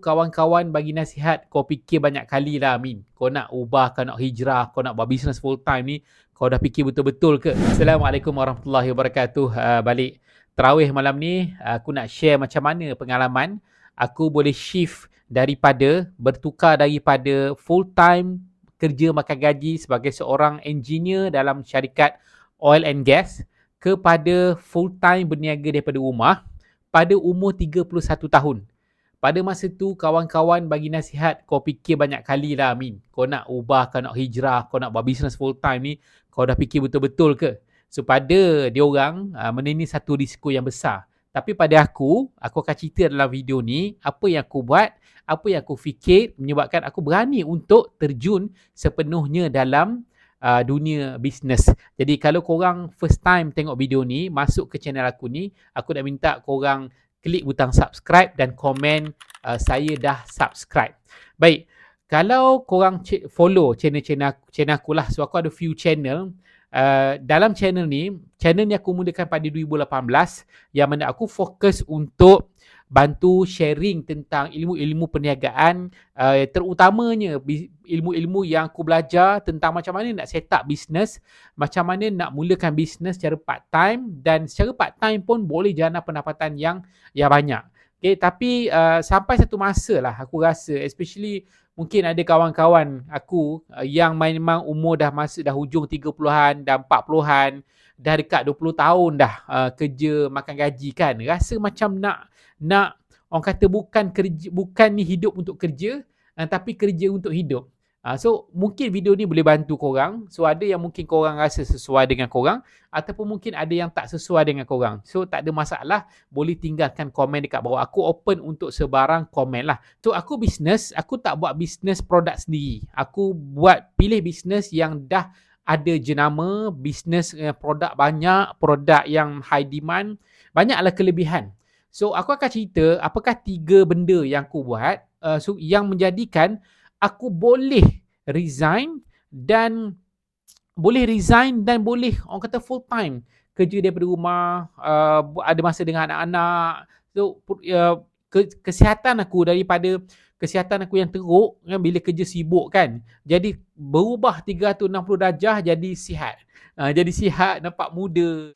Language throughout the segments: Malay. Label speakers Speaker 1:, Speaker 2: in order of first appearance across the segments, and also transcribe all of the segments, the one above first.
Speaker 1: kawan-kawan bagi nasihat kau fikir banyak kali lah Amin. Kau nak ubah, kau nak hijrah, kau nak buat bisnes full time ni, kau dah fikir betul-betul ke? Assalamualaikum warahmatullahi wabarakatuh. Uh, balik terawih malam ni, aku nak share macam mana pengalaman aku boleh shift daripada, bertukar daripada full time kerja makan gaji sebagai seorang engineer dalam syarikat oil and gas kepada full time berniaga daripada rumah pada umur 31 tahun. Pada masa tu kawan-kawan bagi nasihat kau fikir banyak kali lah Amin. Kau nak ubah, kau nak hijrah, kau nak buat bisnes full time ni, kau dah fikir betul-betul ke? So pada dia orang, uh, benda ni satu risiko yang besar. Tapi pada aku, aku akan cerita dalam video ni apa yang aku buat, apa yang aku fikir menyebabkan aku berani untuk terjun sepenuhnya dalam uh, dunia bisnes. Jadi kalau korang first time tengok video ni, masuk ke channel aku ni, aku nak minta korang klik butang subscribe dan komen uh, saya dah subscribe. Baik, kalau korang follow channel-channel channel aku lah, so aku ada few channel. Uh, dalam channel ni, channel ni aku mulakan pada 2018 yang mana aku fokus untuk bantu sharing tentang ilmu-ilmu perniagaan uh, terutamanya ilmu-ilmu yang aku belajar tentang macam mana nak set up business, macam mana nak mulakan business secara part time dan secara part time pun boleh jana pendapatan yang yang banyak. Okay, tapi uh, sampai satu masa lah aku rasa especially mungkin ada kawan-kawan aku uh, yang memang umur dah masuk dah hujung 30-an dan 40-an dah dekat 20 tahun dah uh, kerja makan gaji kan rasa macam nak nak orang kata bukan kerja bukan ni hidup untuk kerja uh, tapi kerja untuk hidup. Uh, so mungkin video ni boleh bantu korang. So ada yang mungkin korang rasa sesuai dengan korang ataupun mungkin ada yang tak sesuai dengan korang. So tak ada masalah, boleh tinggalkan komen dekat bawah. Aku open untuk sebarang komen lah. So aku bisnes, aku tak buat bisnes produk sendiri. Aku buat pilih bisnes yang dah ada jenama, bisnes uh, produk banyak, produk yang high demand, banyaklah kelebihan. So aku akan cerita apakah tiga benda yang aku buat uh, so yang menjadikan aku boleh resign dan boleh resign dan boleh orang kata full time kerja daripada rumah uh, ada masa dengan anak-anak. So uh, ke, kesihatan aku daripada kesihatan aku yang teruk kan bila kerja sibuk kan jadi berubah 360 darjah jadi sihat. Uh, jadi sihat nampak muda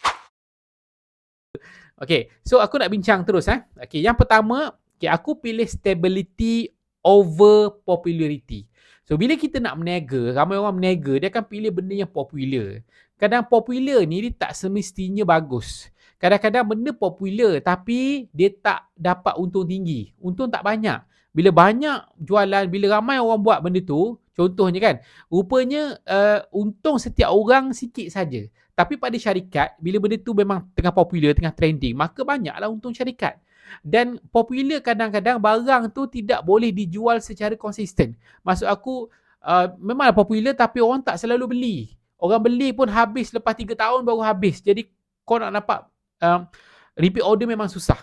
Speaker 1: Okay, so aku nak bincang terus eh. Okay, yang pertama, okay, aku pilih stability over popularity. So, bila kita nak menega, ramai orang menega, dia akan pilih benda yang popular. Kadang popular ni, dia tak semestinya bagus. Kadang-kadang benda popular tapi dia tak dapat untung tinggi. Untung tak banyak. Bila banyak jualan, bila ramai orang buat benda tu, contohnya kan, rupanya uh, untung setiap orang sikit saja. Tapi pada syarikat, bila benda tu memang tengah popular, tengah trending, maka banyaklah untung syarikat. Dan popular kadang-kadang barang tu tidak boleh dijual secara konsisten. Maksud aku, uh, memanglah popular tapi orang tak selalu beli. Orang beli pun habis lepas 3 tahun baru habis. Jadi kau nak dapat uh, repeat order memang susah.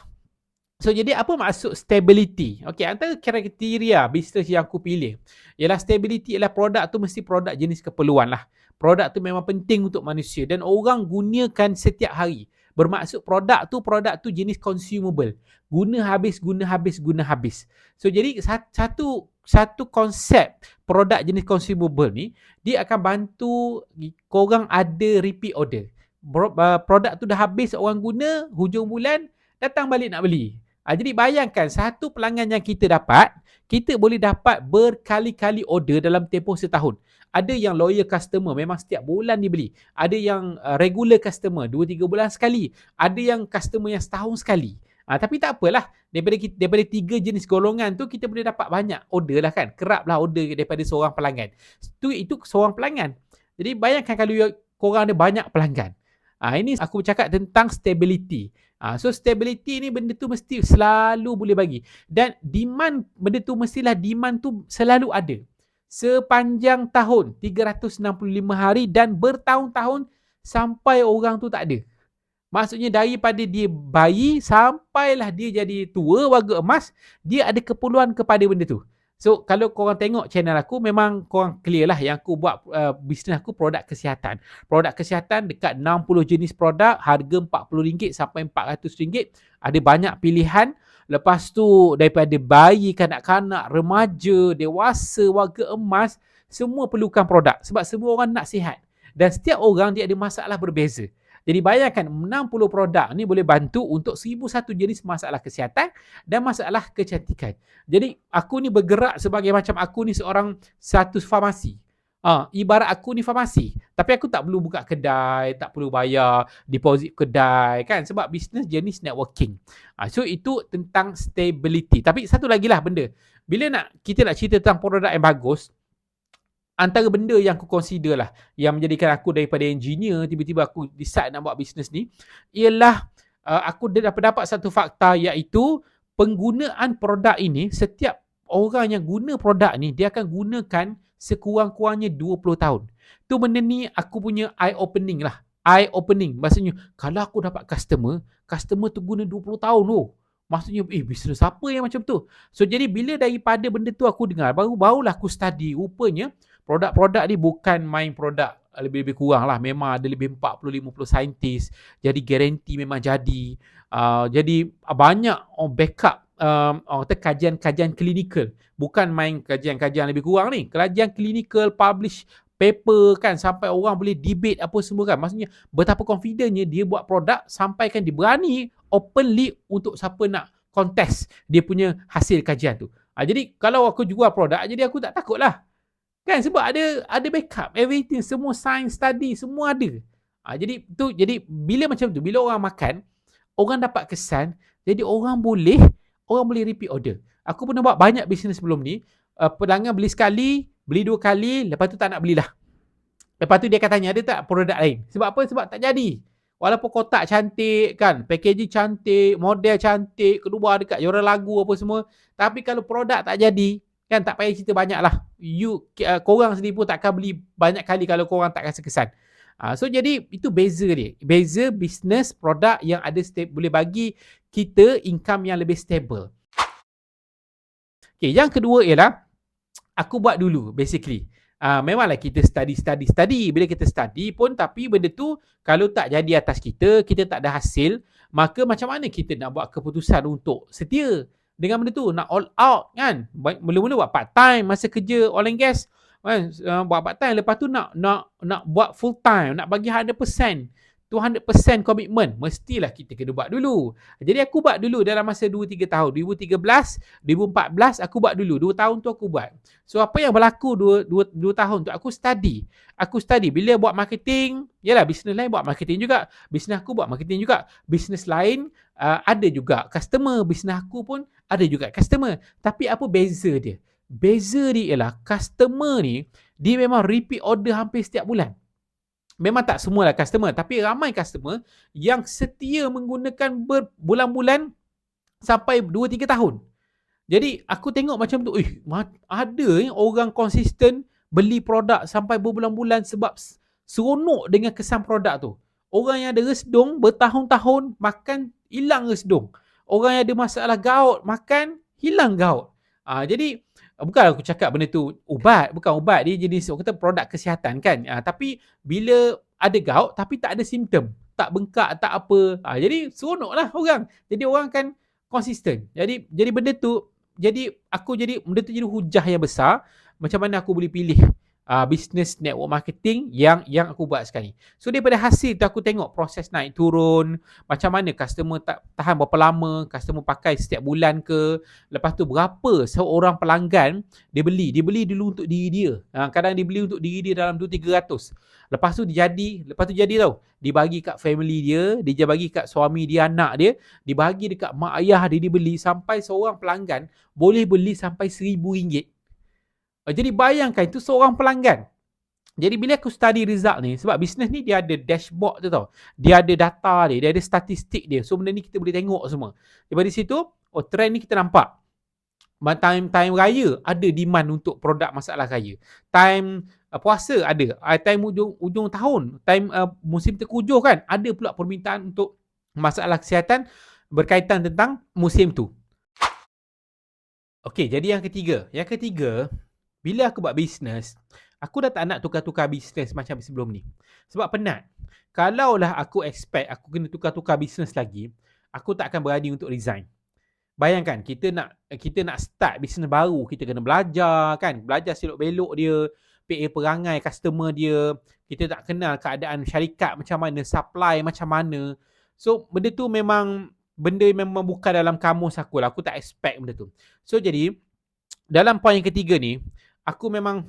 Speaker 1: So jadi apa maksud stability? Okay, antara kriteria bisnes yang aku pilih ialah stability ialah produk tu mesti produk jenis keperluan lah produk tu memang penting untuk manusia dan orang gunakan setiap hari. Bermaksud produk tu produk tu jenis consumable. Guna habis, guna habis, guna habis. So jadi satu satu konsep produk jenis consumable ni dia akan bantu korang ada repeat order. Uh, produk tu dah habis orang guna, hujung bulan datang balik nak beli. Ha, jadi bayangkan satu pelanggan yang kita dapat, kita boleh dapat berkali-kali order dalam tempoh setahun. Ada yang loyal customer memang setiap bulan dia beli. Ada yang uh, regular customer 2-3 bulan sekali. Ada yang customer yang setahun sekali. Ha, tapi tak apalah. Daripada, daripada tiga jenis golongan tu kita boleh dapat banyak order lah kan. Kerap lah order daripada seorang pelanggan. Itu, itu seorang pelanggan. Jadi bayangkan kalau korang ada banyak pelanggan. Ha, ini aku bercakap tentang stability. Ha, so stability ni benda tu mesti selalu boleh bagi. Dan demand benda tu mestilah demand tu selalu ada sepanjang tahun 365 hari dan bertahun-tahun sampai orang tu tak ada. Maksudnya daripada dia bayi sampailah dia jadi tua warga emas, dia ada keperluan kepada benda tu. So kalau korang tengok channel aku memang korang clear lah yang aku buat uh, bisnes aku produk kesihatan. Produk kesihatan dekat 60 jenis produk harga RM40 sampai RM400. Ada banyak pilihan Lepas tu daripada bayi, kanak-kanak, remaja, dewasa, warga emas, semua perlukan produk sebab semua orang nak sihat. Dan setiap orang dia ada masalah berbeza. Jadi bayangkan 60 produk ni boleh bantu untuk 1001 jenis masalah kesihatan dan masalah kecantikan. Jadi aku ni bergerak sebagai macam aku ni seorang satu farmasi. Ah, ha, ibarat aku ni farmasi. Tapi aku tak perlu buka kedai, tak perlu bayar deposit kedai kan sebab bisnes jenis networking. Ah, ha, so itu tentang stability. Tapi satu lagi lah benda. Bila nak kita nak cerita tentang produk yang bagus, antara benda yang aku consider lah yang menjadikan aku daripada engineer tiba-tiba aku decide nak buat bisnes ni ialah uh, aku dapat dapat satu fakta iaitu penggunaan produk ini setiap orang yang guna produk ni dia akan gunakan sekurang-kurangnya 20 tahun. Tu benda ni aku punya eye opening lah. Eye opening. Maksudnya kalau aku dapat customer, customer tu guna 20 tahun tu. Maksudnya eh bisnes apa yang macam tu? So jadi bila daripada benda tu aku dengar baru barulah aku study rupanya produk-produk ni bukan main produk lebih-lebih kurang lah. Memang ada lebih 40-50 saintis. Jadi garanti memang jadi. Uh, jadi banyak oh, backup um, orang kata kajian-kajian klinikal. Bukan main kajian-kajian lebih kurang ni. Kajian klinikal, publish paper kan sampai orang boleh debate apa semua kan. Maksudnya betapa confidentnya dia buat produk sampai kan dia berani openly untuk siapa nak contest dia punya hasil kajian tu. Ha, jadi kalau aku jual produk jadi aku tak takut lah. Kan sebab ada ada backup everything semua science study semua ada. Ha, jadi tu jadi bila macam tu bila orang makan orang dapat kesan jadi orang boleh orang boleh repeat order. Aku pernah buat banyak bisnes sebelum ni. Uh, pelanggan beli sekali, beli dua kali, lepas tu tak nak belilah. Lepas tu dia akan tanya, ada tak produk lain? Sebab apa? Sebab tak jadi. Walaupun kotak cantik kan, packaging cantik, model cantik, kedua dekat juara lagu apa semua. Tapi kalau produk tak jadi, kan tak payah cerita banyak lah. You, uh, korang sendiri pun takkan beli banyak kali kalau korang tak rasa kesan. Uh, so jadi itu beza dia. Beza bisnes produk yang ada boleh bagi kita income yang lebih stable. Okay, yang kedua ialah aku buat dulu basically. Uh, memanglah kita study, study, study. Bila kita study pun tapi benda tu kalau tak jadi atas kita, kita tak ada hasil, maka macam mana kita nak buat keputusan untuk setia dengan benda tu? Nak all out kan? Mula-mula buat part time masa kerja oil and gas. Kan? Uh, buat part time lepas tu nak nak nak buat full time, nak bagi 100%. 200% komitmen mestilah kita kena buat dulu. Jadi aku buat dulu dalam masa 2 3 tahun. 2013, 2014 aku buat dulu. 2 tahun tu aku buat. So apa yang berlaku 2 2 2 tahun tu aku study. Aku study bila buat marketing, yalah bisnes lain buat marketing juga. Bisnes aku buat marketing juga. Bisnes lain uh, ada juga customer. Bisnes aku pun ada juga customer. Tapi apa beza dia? Beza dia ialah customer ni dia memang repeat order hampir setiap bulan memang tak semualah customer tapi ramai customer yang setia menggunakan berbulan-bulan sampai 2 3 tahun. Jadi aku tengok macam tu, eh ada orang konsisten beli produk sampai berbulan-bulan sebab seronok dengan kesan produk tu. Orang yang ada resdung bertahun-tahun makan hilang resdung. Orang yang ada masalah gout makan hilang gout. Ah jadi bukan aku cakap benda tu ubat, bukan ubat dia jenis orang kata produk kesihatan kan. Ha, tapi bila ada gout tapi tak ada simptom, tak bengkak, tak apa. Ha, jadi seronoklah orang. Jadi orang kan konsisten. Jadi jadi benda tu jadi aku jadi benda tu jadi hujah yang besar macam mana aku boleh pilih uh, business network marketing yang yang aku buat sekali. So daripada hasil tu aku tengok proses naik turun, macam mana customer tak tahan berapa lama, customer pakai setiap bulan ke, lepas tu berapa seorang pelanggan dia beli. Dia beli dulu untuk diri dia. Uh, kadang dia beli untuk diri dia dalam 2 300. Lepas tu dia jadi, lepas tu jadi tau. Dibagi kat family dia, dia bagi kat suami dia, anak dia, dibagi dekat mak ayah dia dibeli sampai seorang pelanggan boleh beli sampai seribu ringgit Uh, jadi bayangkan itu seorang pelanggan. Jadi bila aku study result ni, sebab bisnes ni dia ada dashboard tu tau. Dia ada data dia, dia ada statistik dia. So benda ni kita boleh tengok semua. Daripada situ, oh trend ni kita nampak. Time-time raya ada demand untuk produk masalah raya. Time uh, puasa ada. Uh, time ujung, ujung tahun, time uh, musim terkujuh kan, ada pula permintaan untuk masalah kesihatan berkaitan tentang musim tu. Okey, jadi yang ketiga. Yang ketiga, bila aku buat bisnes, aku dah tak nak tukar-tukar bisnes macam sebelum ni. Sebab penat. Kalaulah aku expect aku kena tukar-tukar bisnes lagi, aku tak akan berani untuk resign. Bayangkan kita nak kita nak start bisnes baru, kita kena belajar kan, belajar silok belok dia, PA perangai customer dia, kita tak kenal keadaan syarikat macam mana, supply macam mana. So benda tu memang benda memang bukan dalam kamus aku lah. Aku tak expect benda tu. So jadi dalam poin yang ketiga ni, aku memang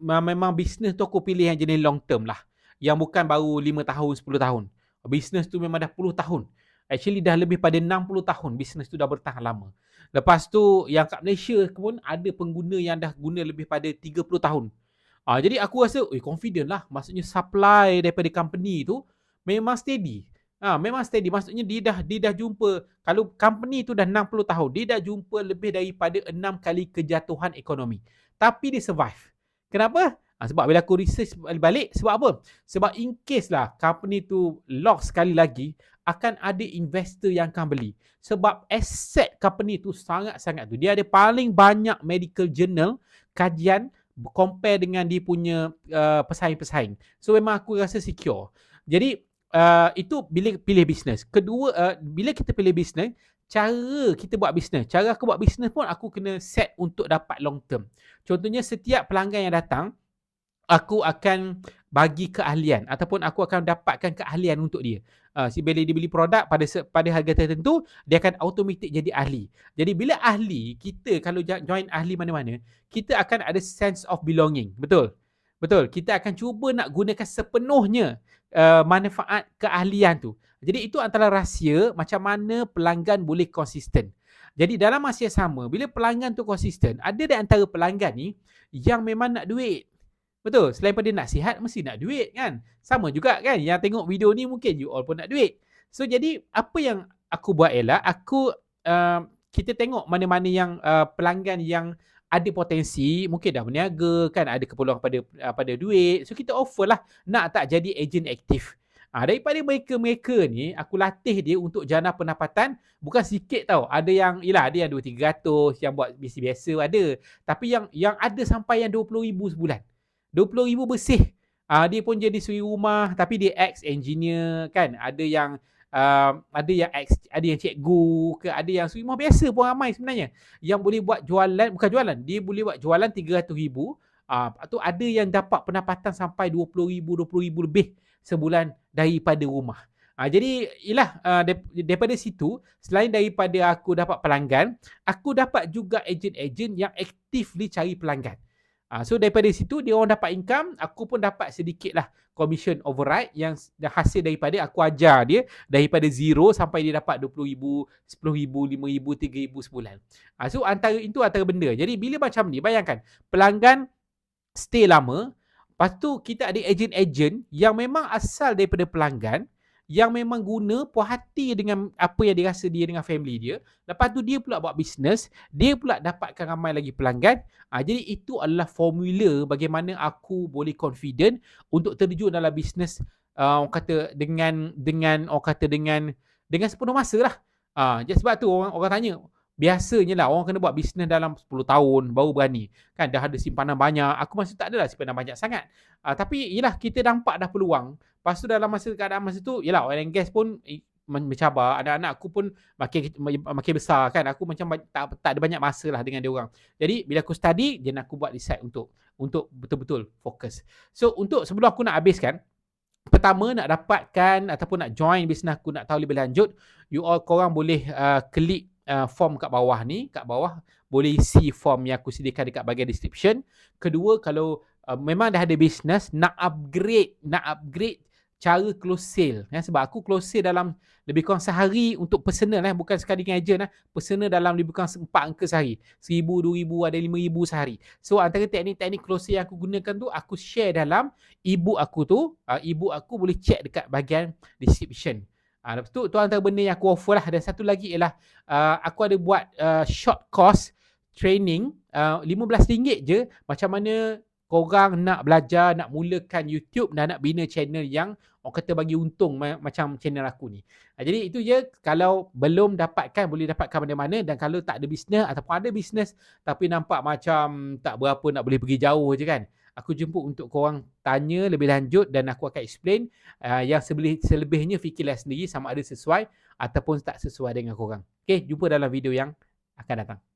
Speaker 1: memang bisnes tu aku pilih yang jenis long term lah. Yang bukan baru 5 tahun, 10 tahun. Bisnes tu memang dah 10 tahun. Actually dah lebih pada 60 tahun bisnes tu dah bertahan lama. Lepas tu yang kat Malaysia pun ada pengguna yang dah guna lebih pada 30 tahun. Ah jadi aku rasa eh confident lah. Maksudnya supply daripada company tu memang steady. Ah memang steady. Maksudnya dia dah dia dah jumpa kalau company tu dah 60 tahun, dia dah jumpa lebih daripada 6 kali kejatuhan ekonomi. Tapi dia survive. Kenapa? Ha, sebab bila aku research balik, sebab apa? Sebab in case lah company tu loss sekali lagi, akan ada investor yang akan beli. Sebab aset company tu sangat-sangat tu. Dia ada paling banyak medical journal, kajian, compare dengan dia punya uh, pesaing-pesaing. So memang aku rasa secure. Jadi uh, itu bila pilih bisnes. Kedua, uh, bila kita pilih bisnes, cara kita buat bisnes. Cara aku buat bisnes pun aku kena set untuk dapat long term. Contohnya setiap pelanggan yang datang, aku akan bagi keahlian ataupun aku akan dapatkan keahlian untuk dia. Uh, si bila dia beli produk pada pada harga tertentu, dia akan automatik jadi ahli. Jadi bila ahli, kita kalau join ahli mana-mana, kita akan ada sense of belonging. Betul? Betul. Kita akan cuba nak gunakan sepenuhnya uh, manfaat keahlian tu. Jadi itu antara rahsia macam mana pelanggan boleh konsisten. Jadi dalam masa yang sama, bila pelanggan tu konsisten, ada di antara pelanggan ni yang memang nak duit. Betul. Selain pada nak sihat, mesti nak duit kan. Sama juga kan. Yang tengok video ni mungkin you all pun nak duit. So jadi apa yang aku buat ialah aku uh, kita tengok mana-mana yang uh, pelanggan yang ada potensi, mungkin dah berniaga kan, ada keperluan pada uh, pada duit. So kita offer lah nak tak jadi agent aktif. Ha, daripada mereka-mereka ni, aku latih dia untuk jana pendapatan bukan sikit tau. Ada yang, yelah ada yang 2-300, yang buat biasa-biasa ada. Tapi yang yang ada sampai yang RM20,000 sebulan. RM20,000 bersih. Uh, dia pun jadi suri rumah tapi dia ex-engineer kan. Ada yang uh, ada yang ex, ada yang cikgu ke ada yang rumah biasa pun ramai sebenarnya. Yang boleh buat jualan, bukan jualan. Dia boleh buat jualan RM300,000. Uh, tu ada yang dapat pendapatan sampai RM20,000, RM20,000 lebih sebulan daripada rumah. Uh, jadi ialah uh, daripada situ selain daripada aku dapat pelanggan, aku dapat juga ejen-ejen yang aktifly cari pelanggan. Uh, so daripada situ dia orang dapat income, aku pun dapat sedikit lah commission override yang hasil daripada aku ajar dia daripada zero sampai dia dapat RM20,000, RM10,000, RM5,000, RM3,000 sebulan. Uh, so antara itu antara benda. Jadi bila macam ni, bayangkan pelanggan stay lama, lepas tu kita ada agent-agent yang memang asal daripada pelanggan, yang memang guna puas hati dengan apa yang dia rasa dia dengan family dia. Lepas tu dia pula buat bisnes, dia pula dapatkan ramai lagi pelanggan. Ha, jadi itu adalah formula bagaimana aku boleh confident untuk terjun dalam bisnes uh, orang kata dengan dengan orang kata dengan dengan sepenuh masa lah. Ha, sebab tu orang, orang tanya, biasanya lah orang kena buat bisnes dalam 10 tahun baru berani. Kan dah ada simpanan banyak. Aku masih tak adalah simpanan banyak sangat. Uh, tapi yelah kita nampak dah peluang. Lepas tu dalam masa keadaan masa tu, yelah oil and gas pun mencabar. Anak-anak aku pun makin makin besar kan. Aku macam tak, tak ada banyak masa lah dengan dia orang. Jadi bila aku study, then aku buat decide untuk untuk betul-betul fokus. So untuk sebelum aku nak habiskan, pertama nak dapatkan ataupun nak join bisnes aku nak tahu lebih lanjut, you all korang boleh uh, klik uh, form kat bawah ni, kat bawah boleh isi form yang aku sediakan dekat bahagian description. Kedua, kalau uh, memang dah ada bisnes, nak upgrade, nak upgrade cara close sale. Ya sebab aku close sale dalam lebih kurang sehari untuk personal eh bukan sekali dengan agent eh. Personal dalam lebih kurang 4 angka sehari. 1000 2000 ada 5000 sehari. So antara teknik-teknik close sale yang aku gunakan tu aku share dalam ebook aku tu. Uh, ebook aku boleh check dekat bahagian description Ah uh, tu tu antara benda yang aku offer lah dan satu lagi ialah uh, aku ada buat uh, short course training uh, RM15 je macam mana korang nak belajar, nak mulakan YouTube dan nak bina channel yang orang kata bagi untung ma- macam channel aku ni. Ha, jadi itu je kalau belum dapatkan boleh dapatkan mana-mana dan kalau tak ada bisnes ataupun ada bisnes tapi nampak macam tak berapa nak boleh pergi jauh je kan. Aku jemput untuk korang tanya lebih lanjut dan aku akan explain uh, yang sebelih, selebihnya fikirlah sendiri sama ada sesuai ataupun tak sesuai dengan korang. Okay, jumpa dalam video yang akan datang.